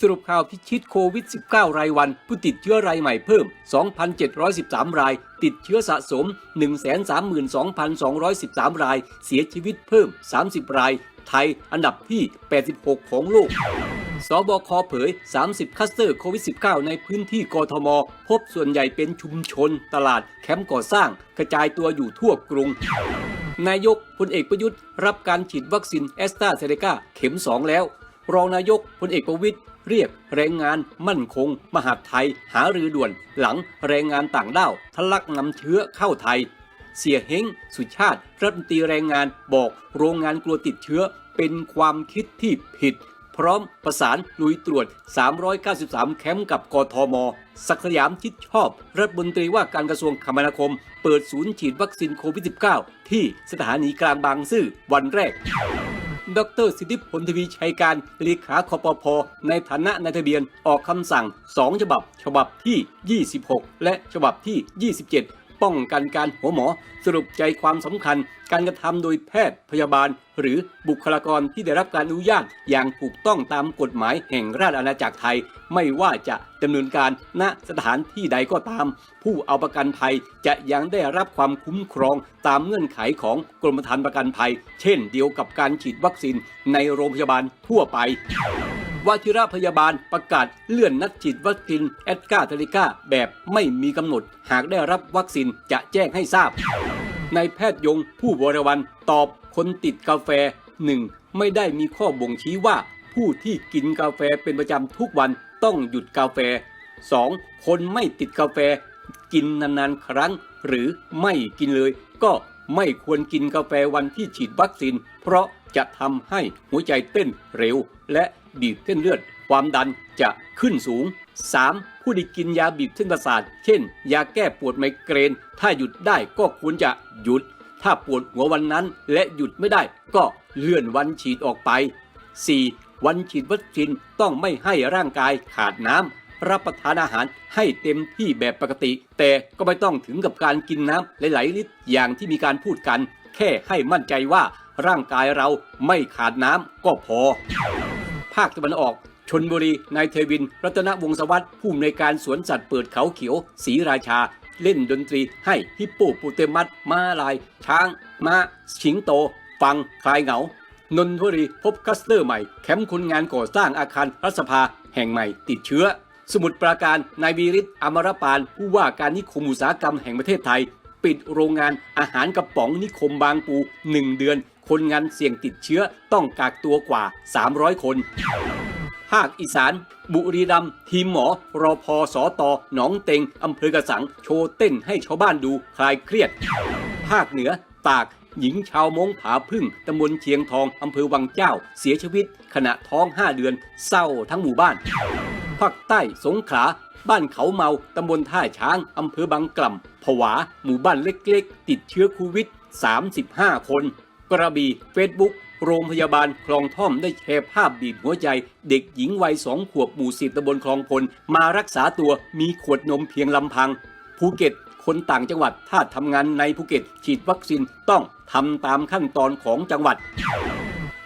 สรุปข่าวพิชิตโควิด -19 รายวัน ผู้ติดเชื้อรายใหม่เพิ่ม 2,713 ราย ติดเชื้อสะสม 132,213 ราย เสียชีวิตเพิ่ม 30 ราย ไทยอันดับที่ 86 ของโลกสบคเผย 30 คัสเตอร์โควิด -19 ในพื้นที่กทม พบส่วนใหญ่เป็นชุมชน ตลาด แคมป์ก่อสร้าง กระจายตัวอยู่ทั่วกรุง นายกพลเอกประยุทธ์ รับการฉีดวัคซีนแอสตราเซเนกาเข็ม 2 แล้ว รองนายกพลเอกประวิตย เรียกแรงงานมั่นคง มหาดไทย หารือด่วนหลังแรงงานต่างด้าวทะลักนำเชื้อเข้าไทย เสียเฮงสุชาติรัฐมนตรีแรงงานบอกโรงงานกลัวติดเชื้อเป็นความคิดที่ผิด พร้อมประสานลุยตรวจ 393 แคมป์กับกทม ศักสยามชิดชอบ รัฐมนตรีว่าการกระทรวงคมนาคม เปิดศูนย์ฉีดวัคซีนโควิด -19 ที่สถานีกลางบางซื่อวันแรก ดรสิทธิพลทวีชัยการเลขาคอปพในฐานะนายทะเบียนออกคำสั่ง 2 ฉบับ ฉบับที่ 26 และฉบับที่ 27 ป้องกันการหัวหมอ สรุปใจความสำคัญ การกระทำโดยแพทย์พยาบาล หรือบุคลากรที่ได้รับการอนุญาต อย่างถูกต้องตามกฎหมายแห่งราชอาณาจักรไทย ไม่ว่าจะดำเนินการณสถานที่ใดก็ตาม ผู้เอาประกันภัยจะยังได้รับความคุ้มครองตามเงื่อนไขของกรมธรรม์ประกันภัย เช่นเดียวกับการฉีดวัคซีนในโรงพยาบาลทั่วไป วชิระพยาบาลประกาศเลื่อนนัดฉีดวัคซีนแอดกาเทริก้าแบบไม่มีกำหนด หากได้รับวัคซีนจะแจ้งให้ทราบนายแพทย์ยงผู้บริวันตอบคนติดกาแฟ 1. ไม่ได้มีข้อบ่งชี้ว่า ผู้ที่กินกาแฟเป็นประจำทุกวันต้องหยุดกาแฟ 2. คนไม่ติดกาแฟ กินนานๆครั้ง หรือไม่กินเลย ก็ ไม่ควรกินกาแฟวันที่ฉีดวัคซีน เพราะจะทำให้หัวใจเต้นเร็ว และบีบเส้นเลือด ความดันจะขึ้นสูง 3. ผู้ที่กินยาบีบเส้นประสาท เช่น ยาแก้ปวดไมเกรน ถ้าหยุดได้ก็ควรจะหยุด ถ้าปวดหัววันนั้นและหยุดไม่ได้ก็เลื่อนวันฉีดออกไป 4. วันฉีดวัคซีนต้องไม่ให้ร่างกายขาดน้ำ รับประทานอาหารให้เต็มที่แบบปกติ แต่ก็ไม่ต้องถึงกับการกินน้ำหลายๆลิตรอย่างที่มีการพูดกัน แค่ให้มั่นใจว่าร่างกายเราไม่ขาดน้ำก็พอ ภาคตะวันออกชนบุรี นายเทวิน รัตนวงศวัตรผู้อำนวยการสวนสัตว์เปิดเขาเขียวศรีราชา เล่นดนตรีให้ฮิปโปโปเตมัสม้าลาย ช้างม้าสิงโต ฟัง คลายเหงา นนทบุรีพบคัสเตอร์ใหม่ แคมป์คนงานก่อสร้างอาคารรัฐสภาแห่งใหม่ติดเชื้อ สมุทรปราการนายวีริศอมรปานผู้ว่าการนิคมอุตสาหกรรมแห่งประเทศไทย ปิดโรงงานอาหารกระป๋องนิคมบางปู 1 เดือน คนงานเสี่ยงติดเชื้อต้องกักตัวกว่า 300 คน ภาคอีสาน บุรีรัมย์ทีมหมอ รอพอสอตอหนองเต็งอำเภอกระสัง โชว์เต้นให้ชาวบ้านดูคลายเครียด ภาคเหนือ ตาก หญิงชาวมงผาพึ่งตำบลเชียงทองอำเภอวังเจ้า เสียชีวิต ขณะท้อง 5 เดือน เศร้าทั้งหมู่บ้าน ภาคใต้สงขลาบ้านเขาเมาตำบลท่าช้างอำเภอบางกล่ำผวา หมู่บ้านเล็กๆ ติดเชื้อโควิด 35 คน กระบี่เฟซบุ๊กโรงพยาบาลคลองท่อมได้แชร์ภาพบีบหัวใจ เด็กหญิงวัยสองขวบหมู่สิบตำบลคลองพล มารักษาตัวมีขวดนมเพียงลำพัง ภูเก็ต คนต่างจังหวัดถ้าทำงานในภูเก็ต ฉีดวัคซีนต้องทำตามขั้นตอนของจังหวัด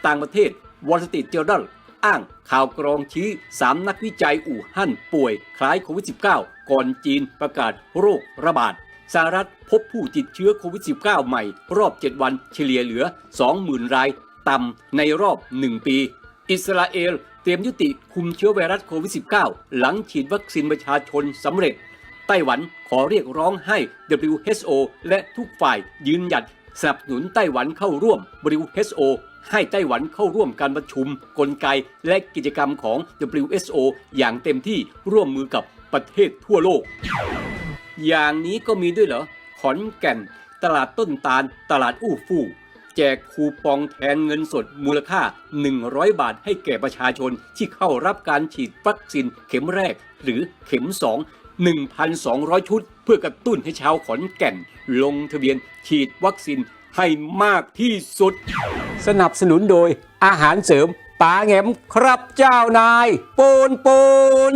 ต่างประเทศวอลสติเจอร์ดัลอ้างข่าวกรองชี้ 3 นักวิจัยอู่ฮั่นป่วยคล้ายโควิด -19 ก่อนจีนประกาศโรคระบาดสหรัฐพบผู้ติดเชื้อโควิด -19 ใหม่ รอบ 7 วันเฉลี่ยเหลือ 20,000 ราย ต่ำในรอบ 1 ปี อิสราเอลเตรียมยุติคุมเชื้อไวรัสโควิด -19 หลังฉีดวัคซีนประชาชนสำเร็จ ไต้หวันขอเรียกร้องให้ WHO และทุกฝ่ายยืนหยัดสนับสนุนไต้หวันเข้าร่วม WHO ให้ไต้หวันเข้าร่วมการประชุม กลไกและกิจกรรมของ WHO อย่างเต็มที่ร่วมมือกับประเทศทั่วโลก อย่างนี้ก็มีด้วยเหรอ ขอนแก่น ตลาดต้นตาล ตลาดอู้ฟู่ แจกคูปองแทนเงินสดมูลค่า 100 บาทให้แก่ประชาชนที่เข้ารับการฉีดวัคซีนเข็มแรกหรือเข็ม 2 1,200 ชุด เพื่อกระตุ้นให้ชาวขอนแก่น ลงทะเบียนฉีดวัคซีนให้มากที่สุด สนับสนุนโดยอาหารเสริมปลาแงมครับเจ้านาย ปูนปูน